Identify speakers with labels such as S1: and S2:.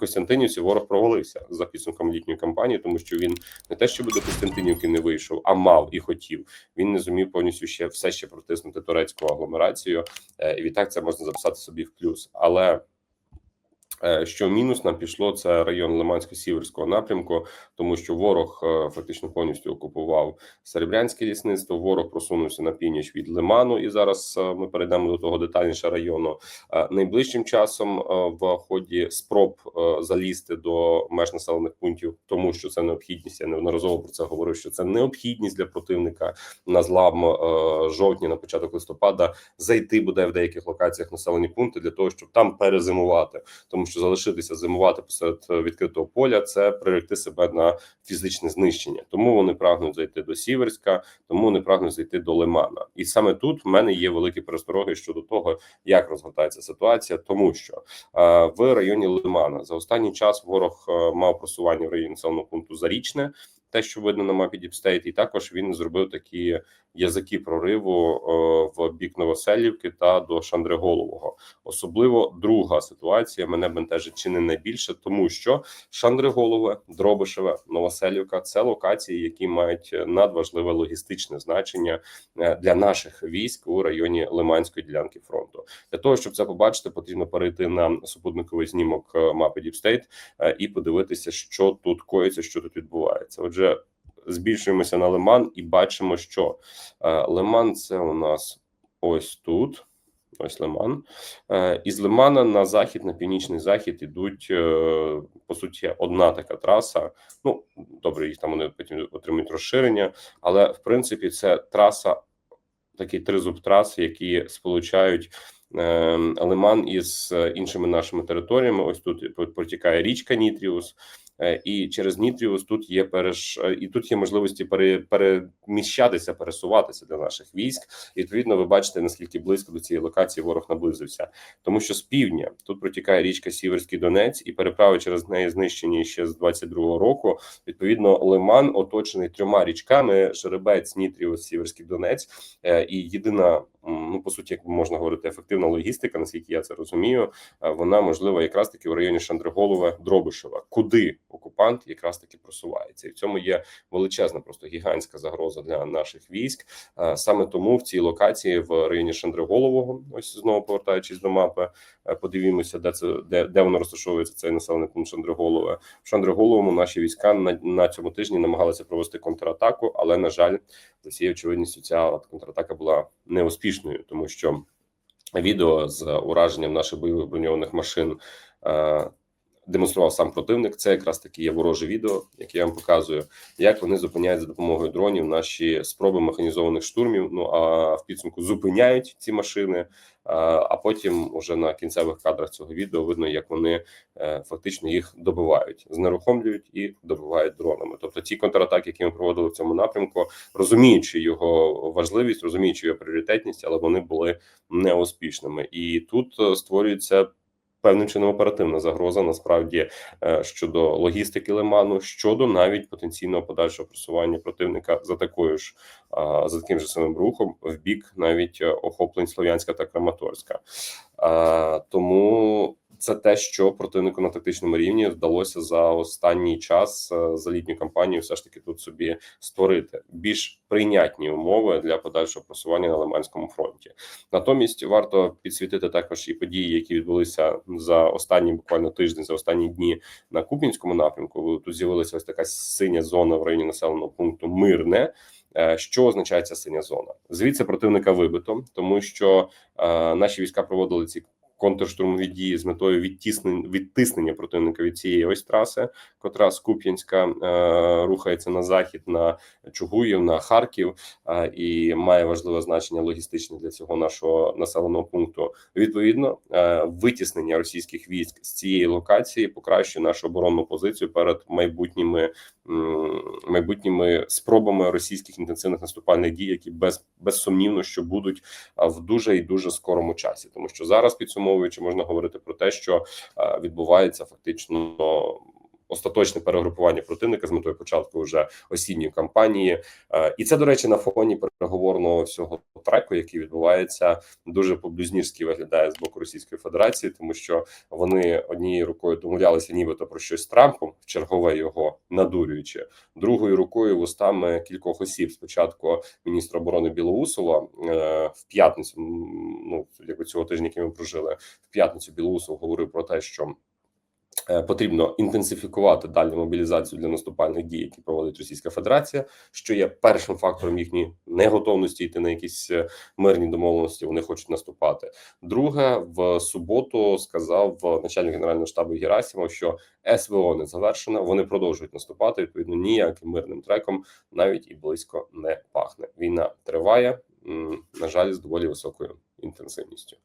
S1: Костянтинівці ворог провалився за підсумком літньої кампанії, тому що він не те, що до Костянтинівки не вийшов, а мав і хотів. Він не зумів повністю ще все ще протиснути турецьку агломерацію, е, і відтак це можна записати собі в плюс. Але що мінус нам пішло, це район Лимансько-Сіверського напрямку, тому що ворог е, фактично повністю окупував Серебрянське лісництво. Ворог просунувся на північ від Лиману, і зараз е, ми перейдемо до того детальніше району. Найближчим часом в ході спроб залізти до меж населених пунктів, тому що це необхідність. Я неодноразово про це говорив. Що це необхідність для противника на злам жовтні на початок листопада зайти буде в деяких локаціях населені пункти для того, щоб там перезимувати, тому що залишитися зимувати посеред е, відкритого поля це приректи себе на фізичне знищення. Тому вони прагнуть зайти до Сіверська, тому вони прагнуть зайти до Лимана. І саме тут в мене є великі перестороги щодо того, як розгортається ситуація, тому що е, в районі Лимана за останній час ворог е, мав просування в районі населеного пункту Зарічне те, що видно на мапі Діпстейт, і також він зробив такі язики прориву в бік Новоселівки та до Шандриголового. Особливо друга ситуація мене бентежить чи не найбільше, тому що Шандриголове, Дробишеве, Новоселівка це локації, які мають надважливе логістичне значення е, для наших військ у районі Лиманської ділянки фронту. Для того щоб це побачити, потрібно перейти на супутниковий знімок е, мапи Діпстейт і подивитися, що тут коїться, що тут відбувається. Отже, збільшуємося на лиман і бачимо, що е, лиман це у нас ось тут. Ось лиман. Е, із лимана на захід, на північний захід ідуть е, по суті одна така траса. Ну добре, їх там вони потім отримують розширення, але в принципі це траса, такий тризуб траси, які сполучають. Лиман із іншими нашими територіями. Ось тут протікає річка Нітріус, і через Нітріус тут є переш е, і тут є можливості пере, переміщатися, пересуватися для наших військ. І, Відповідно, ви бачите наскільки близько до цієї локації ворог наблизився, тому що з півдня тут протікає річка Сіверський Донець, і переправи через неї знищені ще з 22-го року. Відповідно, Лиман оточений трьома річками: Жеребець, Нітріус, Сіверський Донець, е, і єдина ну по суті, як можна говорити, ефективна логістика, наскільки я це розумію, вона можлива якраз таки в районі Шандриголове Дробишева, куди окупант якраз таки просувається, і в цьому є величезна, просто гігантська загроза для наших військ. Саме тому в цій локації в районі Шандриголового, ось знову повертаючись до мапи, подивімося, де це де, де воно розташовується цей населений пункт Шандриголове. В Шандриголовому наші війська на, на цьому тижні намагалися провести контратаку, але на жаль, за всією очевидністю, ця контратака була неуспішною, тому що відео з ураженням наших бойових броньованих машин демонстрував сам противник. Це якраз таки є вороже відео, яке я вам показую, як вони зупиняють за допомогою дронів наші спроби механізованих штурмів. Ну а в підсумку зупиняють ці машини. А потім, уже на кінцевих кадрах цього відео, видно, як вони е, фактично їх добивають, знерухомлюють і добивають дронами. Тобто, ті контратаки, які ми проводили в цьому напрямку, розуміючи його важливість, розуміючи його пріоритетність, але вони були неуспішними. І тут е, створюється певним чином оперативна загроза насправді е, щодо логістики лиману, щодо навіть потенційного подальшого просування противника за такою ж за таким же самим рухом в бік навіть е, охоплень Слов'янська та Краматорська. Тому це те, що противнику на тактичному рівні вдалося за останній час е, за літню кампанію, все ж таки тут собі створити більш прийнятні умови для подальшого просування на Лиманському фронті. Натомість варто підсвітити також і події, які відбулися за останні буквально тиждень, за останні дні на Купінському напрямку. Тут з'явилася ось така синя зона в районі населеного пункту Мирне. Е, що означає ця синя зона? Звідси противника вибито, тому що е, наші війська проводили ці контрштурмові дії з метою відтіснення відтиснення противника від цієї ось траси, котра з Куп'янська е, рухається на захід на Чугуїв, на Харків е, і має важливе значення логістичне для цього нашого населеного пункту. Відповідно, е, витіснення російських військ з цієї локації покращує нашу оборонну позицію перед майбутніми майбутніми спробами російських інтенсивних наступальних дій, які без безсумнівно що будуть в дуже і дуже скорому часі, тому що зараз підсумовуючи, можна говорити про те, що відбувається фактично остаточне перегрупування противника з метою початку вже осінньої кампанії. Е, І це, до речі, на фоні переговорного всього треку, який відбувається, дуже по-блюзнірськи виглядає з боку Російської Федерації, тому що вони однією рукою домовлялися, нібито про щось з Трампом, чергове його надурюючи, другою рукою вустами кількох осіб. Спочатку міністра оборони Білоусова е, в п'ятницю, ну якби цього тижня, який ми прожили, в п'ятницю Білоусов говорив про те, що. Е, Потрібно інтенсифікувати далі мобілізацію для наступальних дій, які проводить Російська Федерація, що є першим фактором їхньої неготовності йти на якісь е, мирні домовленості. Вони хочуть наступати. Друге, в суботу сказав начальник генерального штабу Герасимов, що СВО не завершено. Вони продовжують наступати. Відповідно, ніяким мирним треком навіть і близько не пахне. Війна триває. На жаль, з доволі високою інтенсивністю.